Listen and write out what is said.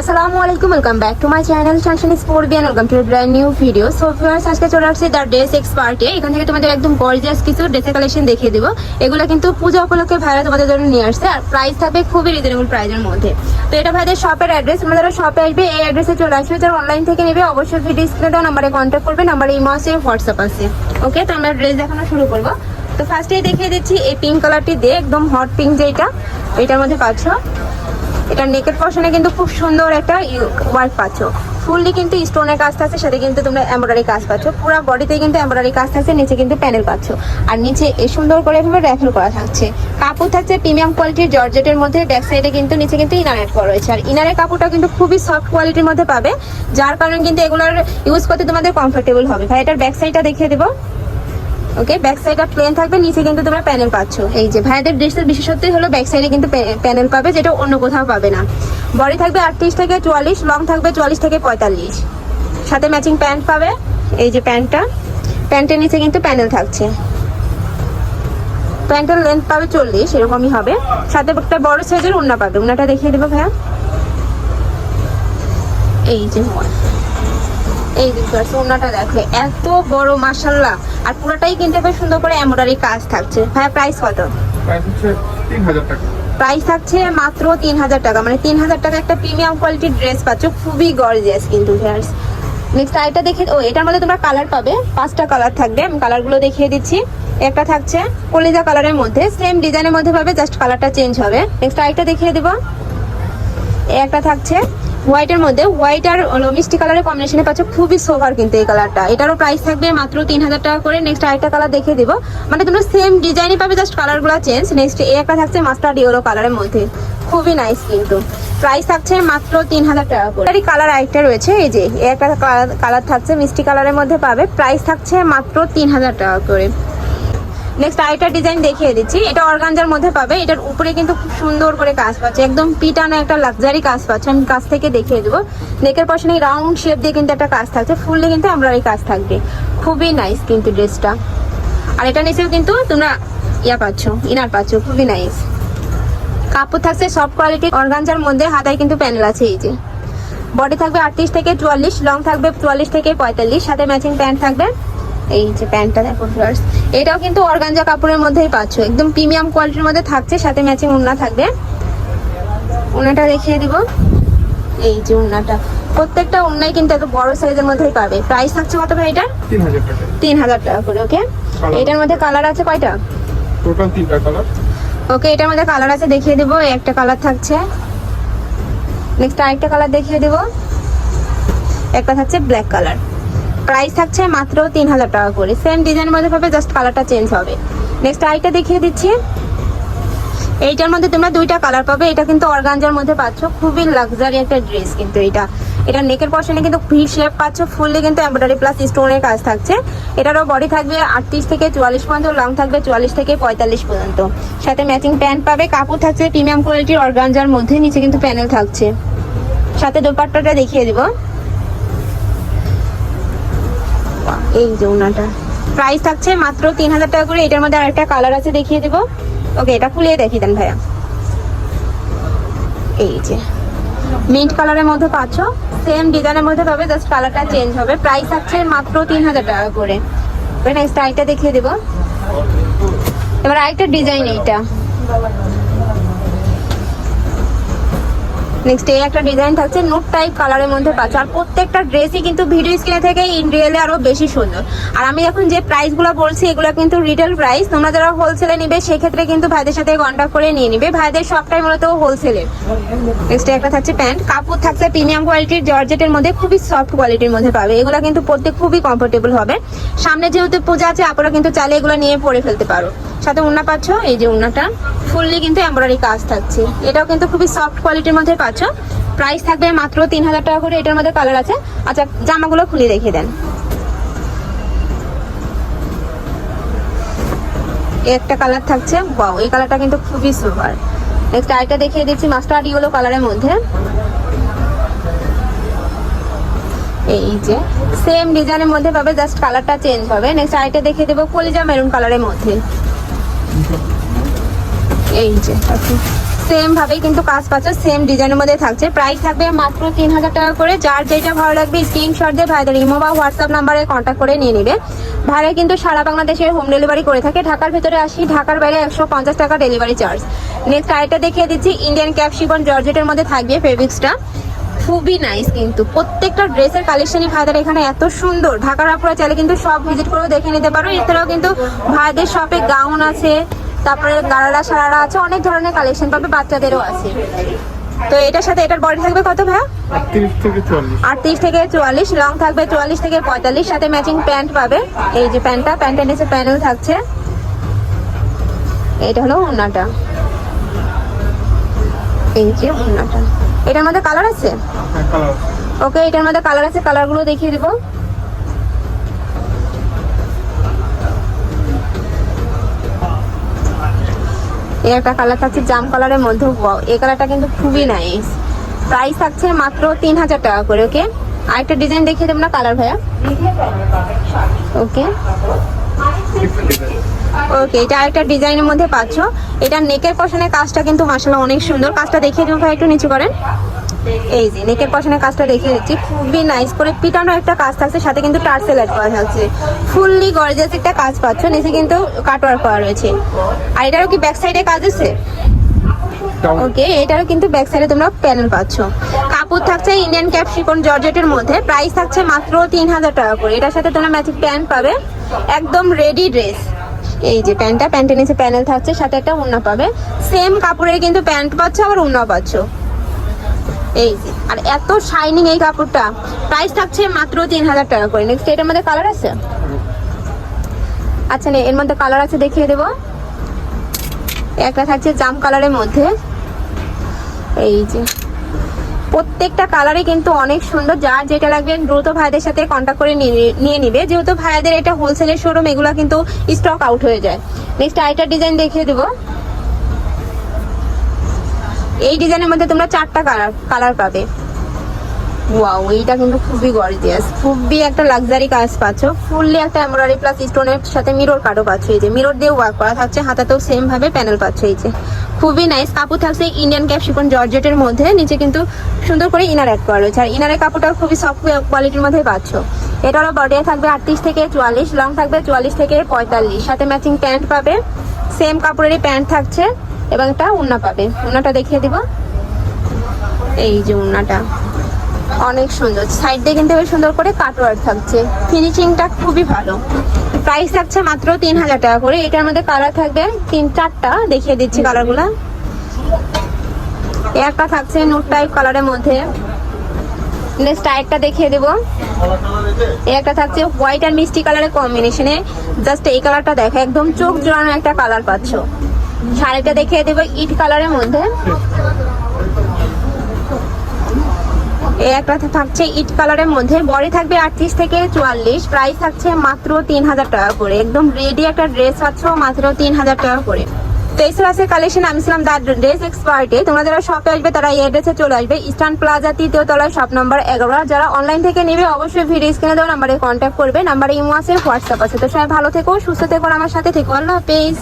আসসালামু আলাইকুম welcome back to my channel শানশান sport Beant welcome to brand new video so viewers আজকে চলে আসছে দ্য ড্রেস এক্সপার্টে এখান থেকে তোমাদের একদম গর্জিয়াস কিছু ড্রেসের কালেকশন দেখিয়ে দিব। এগুলো কিন্তু পূজা উপলক্ষে ভাইরা তোমাদের জন্য নিয়ে আসছে, আর প্রাইস থাকবে খুবই রিজনেবল প্রাইসের মধ্যে। তো এটা ভাইদের শপের অ্যাড্রেস তোমরা যারা শপে আসবে, এই অ্যাড্রেসে চলে আসবে। যারা অনলাইন থেকে নেবে, অবশ্যই ভিডিও স্ক্রিনে দেওয়া নাম্বারে কন্ট্যাক্ট করবে। নাম্বারে ইমো আছে হোয়াটসঅ্যাপ আছে। ওকে তো আমরা ড্রেস দেখানো শুরু করব। তো ফার্স্টেই দেখিয়ে দিচ্ছি, এই পিঙ্ক কালারটি দিয়ে, একদম হট পিঙ্ক যেটা এটার মধ্যে পাচ্ছ। এটা নেকের পশনে কিন্তু খুব সুন্দর একটা ওয়ার্ক পাচ্ছ। ফুললি কিন্তু স্টোনের কাজ থাকছে সাথে কিন্তু তোমরা এমব্রয়ডারি কাজ পাচ্ছ। পুরো বডিতে কিন্তু এমব্রয়ডারি কাজ থাকছে নিচে কিন্তু প্যানেল পাচ্ছ। আর নিচে এ সুন্দর করে এভাবে র্যাফেল করা থাকছে। কাপড় থাকছে প্রিমিয়াম কোয়ালিটির জর্জেটের মধ্যে ব্যাক সাইডে কিন্তু নিচে কিন্তু ইনার অ্যাড করা রয়েছে। আর ইনারের কাপড়টা কিন্তু খুবই সফট কোয়ালিটির মধ্যে পাবে। যার কারণে কিন্তু এগুলোর ইউজ করতে তোমাদের কমফোর্টেবল হবে। ভাই, এটার ব্যাক সাইডটা দেখিয়ে দেবো। ওকে ব্যাক সাইডটা প্লেন থাকবে, নিচে কিন্তু তোমরা প্যানেল পাচ্ছ। এই যে ভাইদের ড্রেসের বিশেষত্বই হলো ব্যাক সাইডে কিন্তু প্যানেল পাবে, যেটা অন্য কোথাও পাবে না। বডি থাকবে আটত্রিশ থেকে চুয়াল্লিশ লং থাকবে চুয়াল্লিশ থেকে পঁয়তাল্লিশ। সাথে ম্যাচিং প্যান্ট পাবে, এই যে প্যান্টটা প্যান্টের নিচে কিন্তু প্যানেল থাকছে। প্যান্টের লেন্থ পাবে চল্লিশ, এরকমই হবে। সাথে একটা বড় সাইজের উন্না পাবে। উন্নাটা দেখিয়ে দেবো ভাইয়া। এই যে এই first ওড়নাটা দেখো এত বড় মাশাল্লাহ আর পুরোটাই কিন্তু বেশ সুন্দর করে এমব্রয়ডারি কাজ থাকছে। ভাইয়া প্রাইস কত? প্রাইস হচ্ছে তিন হাজার টাকা। প্রাইস থাকছে মাত্র তিন হাজার টাকা। মানে তিন হাজার টাকা একটা প্রিমিয়াম কোয়ালিটির ড্রেস পাচ্ছ। খুবই গর্জিয়াস কিন্তু হেয়ার্স নেক্সট আইটা দেখে ও এটার মধ্যে তোমরা কালার পাবে। পাঁচটা কালার থাকবে। আমি কালারগুলো দেখিয়ে দিচ্ছি। একটা থাকছে কলিজা কালারের মধ্যে। সেম ডিজাইনের মধ্যে পাবে জাস্ট কালারটা চেঞ্জ হবে। নেক্সট আইটা দেখিয়ে দেবো। একটা থাকছে হোয়াইটের মধ্যে হোয়াইট আর মিষ্টি কালারের কম্বিনেশনে পাচ্ছ, খুবই সোভার কিন্তু এই কালারটা এটারও প্রাইস থাকবে মাত্র তিন হাজার টাকা করে। নেক্সট আরেকটা কালার দেখিয়ে দিব। মানে তোমরা সেম ডিজাইনই পাবে জাস্ট কালারগুলো চেঞ্জ নেক্সট এই একটা থাকছে মাস্টার্ড ইয়েলো কালারের মধ্যে। খুবই নাইস কিন্তু। প্রাইস থাকছে মাত্র তিন হাজার টাকা করে। এটারই কালার আরেকটা রয়েছে, এই যে একটা কালার থাকছে, মিষ্টি কালারের মধ্যে পাবে। প্রাইস থাকছে মাত্র তিন হাজার টাকা করে। নেক্সট আরেকটা ডিজাইন দেখিয়ে দিচ্ছি। এটা অর্গানজার মধ্যে পাবে। এটার উপরে কিন্তু খুব সুন্দর করে কাজ পাচ্ছে। একদম পিটানো একটা লাক্সারি কাজ পাচ্ছে। আমি কাছ থেকে দেখিয়ে দেবো। নেকের পাশে রাউন্ড শেপ দিয়ে কিন্তু একটা কাজ থাকছে। ফুললে কিন্তু আমরা এই কাজ থাকবে। খুবই নাইস কিন্তু ড্রেসটা আর এটা নিচেও কিন্তু তোমরা ইয়া পাচ্ছ ইনার পাচ্ছ। খুবই নাইস কাপড় থাকছে সফট কোয়ালিটির অর্গানজার মধ্যে। হাতায় কিন্তু প্যানেল আছে এই যে। বডি থাকবে আটত্রিশ থেকে চুয়াল্লিশ লং থাকবে চুয়াল্লিশ থেকে পঁয়তাল্লিশ। সাথে ম্যাচিং প্যান্ট থাকবে এই যে প্যান্টটা দেখো ফ্লার্স এটাও কিন্তু অর্গানজা কাপড়ের মধ্যেই পাচ্ছ। একদম প্রিমিয়াম কোয়ালিটির মধ্যে থাকছে সাথে ম্যাচিং উন্না থাকবে। উন্নাটা দেখিয়ে দিব। এই যে উন্নাটা প্রত্যেকটা উন্নাই কিন্তু এত বড় সাইজের মধ্যেই পাবে। প্রাইস থাকছে কত ভাই এটা তিন হাজার টাকা। করে ওকে? এটার মধ্যে কালার আছে কয়টা? টোটাল তিনটা কালার ওকে এটার মধ্যে কালার আছে দেখিয়ে দেবো একটা কালার থাকছে। নেক্সট আরেকটা কালার দেখিয়ে দেবো। একটা থাকছে ব্ল্যাক কালার প্রাইস থাকছে মাত্র তিন হাজার টাকা করে। সেম ডিজাইনের মধ্যে পাবে জাস্ট কালারটা চেঞ্জ হবে। নেক্সট আরেকটা দেখিয়ে দিচ্ছি। এইটার মধ্যে তোমরা দুইটা কালার পাবে। এটা কিন্তু অর্গানজার মধ্যে পাচ্ছ। খুবই লাক্সারি একটা ড্রেস কিন্তু এটা। এটা নেকের পশনে কিন্তু ভি শেপ পাচ্ছ। ফুললি কিন্তু এমব্রয়ডারি প্লাস স্টোনের কাজ থাকছে। এটারও বডি থাকবে আটত্রিশ থেকে চুয়াল্লিশ পর্যন্ত লং থাকবে চুয়াল্লিশ থেকে পঁয়তাল্লিশ পর্যন্ত। সাথে ম্যাচিং প্যান্ট পাবে। কাপড় থাকছে প্রিমিয়াম কোয়ালিটির অর্গানজার মধ্যে, নিচে কিন্তু প্যানেল থাকছে। সাথে দোপাট্টাটা দেখিয়ে দিব। এই যে ওনাটা প্রাইস থাকছে মাত্র তিন হাজার টাকা করে। এটার মধ্যে আরেকটা কালার আছে, দেখিয়ে দিব। ওকে এটা খুলিয়ে দেখিয়ে দেন ভাইয়া। এই যে। মিন্ট কালারের মধ্যে পাচ্ছ। সেম ডিজাইনের মধ্যে পাবে জাস্ট কালারটা চেঞ্জ হবে। প্রাইস থাকছে মাত্র তিন হাজার টাকা করে। নেক্সট আরেকটা দেখিয়ে দেবো। এবার আরেকটা ডিজাইন এইটা। নেক্সট এই একটা ডিজাইন থাকছে নোট টাইপ কালারের মধ্যে পাচ্ছ। আর প্রত্যেকটা ড্রেসই কিন্তু ভিডিও স্ক্রিনে থেকে ইন রিয়েলে আরও বেশি সুন্দর। আর আমি এখন যে প্রাইসগুলো বলছি, এগুলো কিন্তু রিটেল প্রাইস তোমরা যারা হোলসেলে নিবে, সেক্ষেত্রে কিন্তু ভাইদের সাথে কন্ট্যাক্ট করে নিয়ে নিবে। ভাইদের সবটাই মূলত হোলসেলের নেক্সট একটা থাকছে প্যান্ট কাপড় থাকছে প্রিমিয়াম কোয়ালিটির জর্জেটের মধ্যে খুবই সফট কোয়ালিটির মধ্যে পাবে। এগুলো কিন্তু পড়তে খুবই কমফোর্টেবল হবে। সামনে যেহেতু পূজা আছে আপনারা কিন্তু চাইলে এগুলো নিয়ে পরে ফেলতে পারো। সাথে উন্না পাচ্ছ? এই যে উন্নাটা। ফুললি কিন্তু এমব্রয়ডারি কাজ থাকছে। এটাও কিন্তু খুবই সফট কোয়ালিটির মধ্যে পাচ্ছ। প্রাইস থাকবে মাত্র তিন হাজার টাকা করে, এটার মধ্যে কালার আছে। আচ্ছা জামাগুলো খুলে দেখিয়ে দেন। একটা কালার থাকছে বাও এই কালারটা কিন্তু খুবই সুপার নেক্সট আরেকটা দেখিয়ে দিচ্ছি মাস্টার্ড ইয়েলো কালারের মধ্যে। এই যে সেম ডিজাইনের মধ্যে পাবে জাস্ট কালারটা চেঞ্জ হবে। নেক্সট আরেকটা দেখিয়ে দেবো, কলিজা মেরুন কালারের মধ্যে। এই যে সেম ভাবে কিন্তু কাজ পাচ্ছ সেম ডিজাইনের মধ্যে থাকছে। প্রাইস থাকবে মাত্র তিন হাজার টাকা করে। যার যেটা ভালো লাগবে স্ক্রিনশট দিয়ে ভাইদের ইমো বা হোয়াটসঅ্যাপ নাম্বারে কন্ট্যাক্ট করে নিয়ে নেবে। ভাড়া কিন্তু সারা বাংলাদেশের হোম ডেলিভারি করে থাকে। ঢাকার ভিতরে আসি, ঢাকার বাইরে একশো পঞ্চাশ টাকা ডেলিভারি চার্জ নেক্সট আরেকটা দেখিয়ে দিচ্ছি ইন্ডিয়ান ক্যাপসিকন জর্জেটের মধ্যে থাকবে ফেব্রিক্সটা খুবই নাইস কিন্তু। প্রত্যেকটা ড্রেসের কালেকশনই ভাইদের এখানে এত সুন্দর। ঢাকার আপুরা চাইলে কিন্তু সব ভিজিট করেও দেখে নিতে পারো। এছাড়াও কিন্তু ভাইদের শপে গাউন আছে। তারপরে গারারা সারারা আছে অনেক ধরনের কালেকশন পাবে বাচ্চাদেরও আছে। তো এটার সাথে এটার বডি থাকবে কত ভাইয়া? আটত্রিশ থেকে চুয়াল্লিশ। লং থাকবে চুয়াল্লিশ থেকে পঁয়তাল্লিশ সাথে ম্যাচিং প্যান্ট পাবে। এই যে প্যান্টটা প্যান্টের নিচে প্যানেল থাকছে। এটা হলো ওড়নাটা। এই যে ওড়নাটা। এটার মধ্যে কালার আছে? হ্যাঁ ওকে এটার মধ্যে কালার আছে কালারগুলো দেখিয়ে দিব। এই একটা কালার থাকছে জাম কালারের মধ্যে এই কালারটা কিন্তু খুবই নাইস প্রাইস থাকছে মাত্র তিন হাজার টাকা করে ওকে আরেকটা ডিজাইন দেখিয়ে দেবো না কালার ভাইয়া? ওকে ওকে এটা আরেকটা ডিজাইনের মধ্যে পাচ্ছ। এটা নেকের পশনের কাজটা কিন্তু মাসাল্লাহ অনেক সুন্দর। কাজটা দেখিয়ে দেবো ভাই একটু নিচু করেন। এই যে নেকের পশনের কাজটা দেখিয়ে দিচ্ছি। খুবই নাইস করে পিটানো একটা কাজ থাকছে সাথে কিন্তু টার্সেল অ্যাড করা থাকছে। ফুললি গর্জিয়াস একটা কাজ পাচ্ছ নিচে কিন্তু কাটওয়ার্ক করা রয়েছে। আর এটারও কি ব্যাক সাইডে কাজ আছে? ওকে এটারও কিন্তু ব্যাক সাইডে তোমরা প্যানেল পাচ্ছ। কাপড় থাকছে ইন্ডিয়ান ক্যাপসিকন জর্জেটের মধ্যে। প্রাইস থাকছে মাত্র তিন হাজার টাকা করে। এটার সাথে তোমরা ম্যাচিং প্যান্ট পাবে। একদম রেডি ড্রেস এই যে প্যান্টটা, প্যান্টের নিচে প্যানেল থাকছে, সাথে একটা উন্না পাবে। সেম কাপড়ের কিন্তু প্যান্ট পাচ্ছ, আবার উন্না পাচ্ছ। এই আর এত শাইনিং এই কাপড়টা। প্রাইস থাকছে মাত্র তিন হাজার টাকা করে। নেক্সট এটার মধ্যে কালার আছে? আচ্ছা নে, এর মধ্যে কালার আছে, দেখিয়ে দেবো। একটা থাকছে জাম কালারের মধ্যে। এই যে প্রত্যেকটা কালারই কিন্তু অনেক সুন্দর। যার যেটা লাগবে দ্রুত ভাইদের সাথে কন্ট্যাক্ট করে নিয়ে নিবে। যেহেতু ভাইদের এটা হোলসেলের শোরুম এগুলো কিন্তু স্টক আউট হয়ে যায়। নেক্সট আরেকটা ডিজাইন দেখিয়ে দেবো। এই ডিজাইনের মধ্যে তোমরা চারটা কালার কালার পাবে। ওয়াও এইটা কিন্তু খুবই গর্জিয়াস খুবই একটা লাক্সারি কাজ পাচ্ছ। ফুললি একটা এমব্রয়ডারি প্লাস স্টোনের সাথে মিরর কার্ডও পাচ্ছ এই যে। মিরর দিয়ে ওয়ার্ক করা থাকছে, হাতাতেও সেম ভাবে প্যানেল পাচ্ছ এই যে। খুবই নাইস কাপড় থাকছে ইন্ডিয়ান ক্যাপসিকন জর্জেটের মধ্যে। নিচে কিন্তু সুন্দর করে ইনার অ্যাড করা রয়েছে। আর ইনারের কাপড়টাও খুবই সফট কোয়ালিটির মধ্যে পাচ্ছ। এটারও বডি থাকবে আটত্রিশ থেকে চুয়াল্লিশ লং থাকবে চুয়াল্লিশ থেকে পঁয়তাল্লিশ। সাথে ম্যাচিং প্যান্ট পাবে। সেম কাপড়েরই প্যান্ট থাকছে এবং একটা উন্না পাবে। উন্নাটা দেখিয়ে দিব। এই যে উন্নাটা। অনেক সুন্দর। সাইড দিয়ে কিন্তু বেশ সুন্দর করে কাটওয়ার্ক থাকছে। ফিনিশিংটা খুবই ভালো। প্রাইস থাকছে মাত্র তিন হাজার টাকা করে। এটার মধ্যে কালার থাকবে তিন চারটা। দেখিয়ে দিচ্ছি কালারগুলো একটা থাকছে নোট টাইপ কালারের মধ্যে। নেক্সট আরেকটা দেখিয়ে দেবো। একটা থাকছে হোয়াইট আর মিষ্টি কালারের কম্বিনেশনে জাস্ট এই কালারটা দেখো একদম চোখ জোড়ানো একটা কালার পাচ্ছ। শাড়িটা দেখিয়ে দেবো ইট কালারের মধ্যে। এই একটা থাকছে ইট কালারের মধ্যে। বডি থাকবে আটত্রিশ থেকে চুয়াল্লিশ। প্রাইস থাকছে মাত্র তিন হাজার টাকা করে। একদম রেডি একটা ড্রেস পাচ্ছ মাত্র তিন হাজার টাকা করে। তো এই কালেকশন আমি ছিলাম দ্য ড্রেস এক্সপার্টে তোমরা যারা শপে আসবে, তারা এই অ্যাড্রেসে চলে আসবে। ইস্টার্ন প্লাজা তৃতীয় তলায় শপ নাম্বার এগারো। যারা অনলাইন থেকে নেবে, অবশ্যই ভিডিও স্ক্রিনে দেওয়া নাম্বারে কন্ট্যাক্ট করবে। নাম্বারে ইমো আছে হোয়াটসঅ্যাপ আছে। তো সবাই ভালো থেকো, সুস্থ থেকো আমার সাথে থেকো। আল্লাহ হাফেজ।